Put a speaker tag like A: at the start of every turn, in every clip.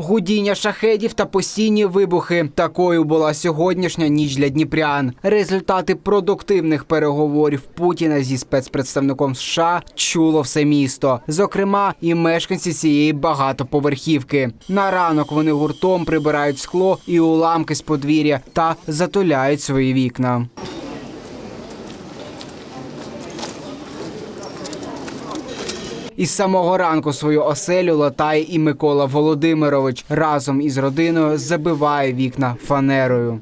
A: Гудіння шахедів та постійні вибухи. Такою була сьогоднішня ніч для дніпрян. Результати продуктивних переговорів Путіна зі спецпредставником США чуло все місто. Зокрема, і мешканці цієї багатоповерхівки. На ранок вони гуртом прибирають скло і уламки з подвір'я та затуляють свої вікна. Із самого ранку свою оселю латає і Микола Володимирович. Разом із родиною забиває вікна фанерою.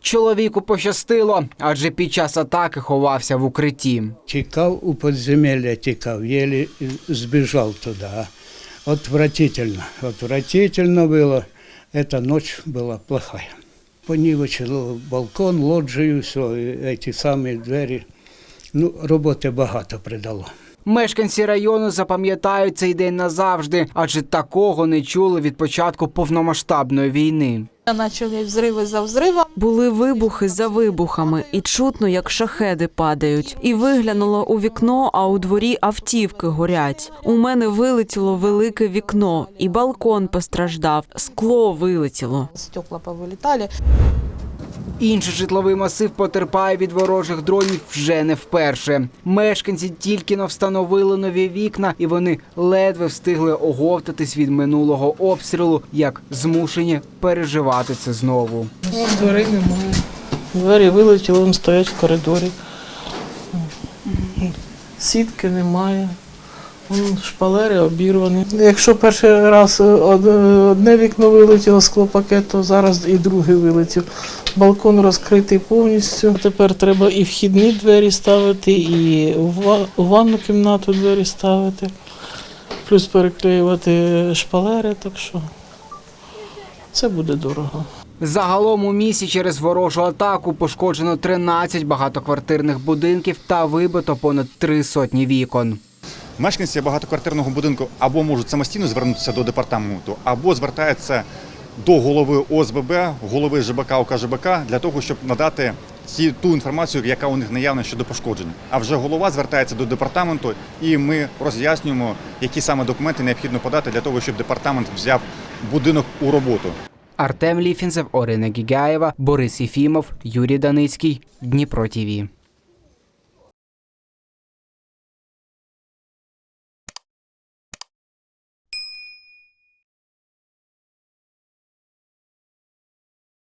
A: Чоловіку пощастило, адже під час атаки ховався в укритті.
B: Тікав у підземелля, тікав, єлі збіжав туди. Отвратительно, отвратительно було. Эта ночь была плохая. Понівечило балкон, лоджію, все, ці самі двері. Ну, роботи багато придало.
A: Мешканці району запам'ятають цей день назавжди, адже такого не чули від початку повномасштабної війни.
C: Почали взриви за взривом.
D: Були вибухи за вибухами, і чутно, як шахеди падають. І виглянуло у вікно, а у дворі автівки горять. У мене вилетіло велике вікно, і балкон постраждав. Скло вилетіло.
C: Стекла повилітали.
A: Інший житловий масив потерпає від ворожих дронів вже не вперше. Мешканці тільки но встановили нові вікна, і вони ледве встигли оговтатись від минулого обстрілу, як змушені переживати це знову.
E: Дверей немає. Двері вилетіли, вони стоять в коридорі. Сітки немає. Шпалери обірвані. Якщо перший раз е, одне вікно вилетіло склопакет, то зараз і друге вилетів. Балкон розкритий повністю. Тепер треба і вхідні двері ставити, і у ванну кімнату двері ставити, плюс переклеювати шпалери, так що це буде дорого.
A: Загалом у місті через ворожу атаку пошкоджено 13 багатоквартирних будинків та вибито понад три сотні вікон.
F: Мешканці багатоквартирного будинку або можуть самостійно звернутися до департаменту, або звертаються до голови ОСББ, голови ЖБК ОК ЖБК для того, щоб надати ті, ту інформацію, яка у них наявна щодо пошкоджень. А вже голова звертається до департаменту, і ми роз'яснюємо, які саме документи необхідно подати для того, щоб департамент взяв будинок у роботу.
A: Артем Ліфінцев, Орина Гігаєва, Борис Єфімов, Юрій Даницький, Дніпро ТІВІ.